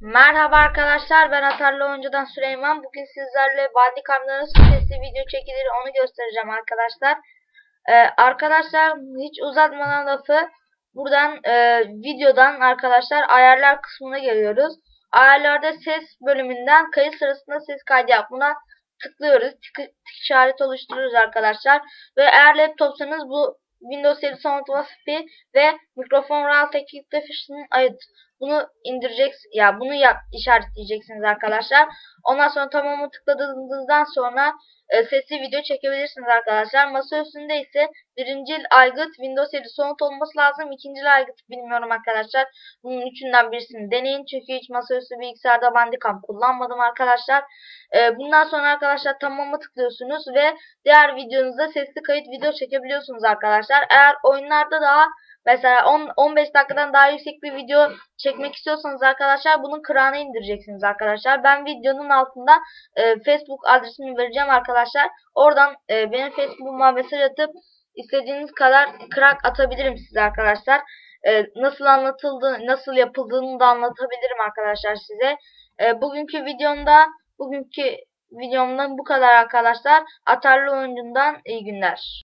Merhaba arkadaşlar ben Atarlı Oyuncu'dan Süleyman. Bugün sizlerle Bandicam'da nasıl sesli video çekilir onu göstereceğim arkadaşlar. Ee, arkadaşlar hiç uzatmadan lafı buradan e, videodan arkadaşlar ayarlar kısmına geliyoruz. Ayarlarda ses bölümünden kayıt sırasında ses kaydı yap. Tıklıyoruz. Tık, tık işareti oluşturuyoruz arkadaşlar. Ve eğer laptopsanız bu Windows 7 Sound Waspi ve mikrofon rahat ekipte ayıt. Bunu indireceksin ya bunu yap işaretleyeceksiniz arkadaşlar. Ondan sonra tamamı tıkladığınızdan sonra e, sesli video çekebilirsiniz arkadaşlar. Masa üstünde ise birinci aygıt Windows 7 Sound olması lazım. İkinci aygıt bilmiyorum arkadaşlar. Bunun üçünden birisini deneyin. Çünkü hiç masaüstü bilgisayarda Bandicam kullanmadım arkadaşlar. E, bundan sonra arkadaşlar tamamı tıklıyorsunuz ve diğer videonuzda sesli kayıt video çekebiliyorsunuz arkadaşlar. Eğer oyunlarda daha Mesela 10 15 dakikadan daha yüksek bir video çekmek istiyorsanız arkadaşlar bunun kırağını indireceksiniz arkadaşlar. Ben videonun altında e, Facebook adresimi vereceğim arkadaşlar. Oradan e, benim Facebook'uma mesaj atıp istediğiniz kadar kırak atabilirim size arkadaşlar. E, nasıl anlatıldığı, nasıl yapıldığını da anlatabilirim arkadaşlar size. E, bugünkü videomda bugünkü videomdan bu kadar arkadaşlar. Atarlı oyuncundan iyi günler.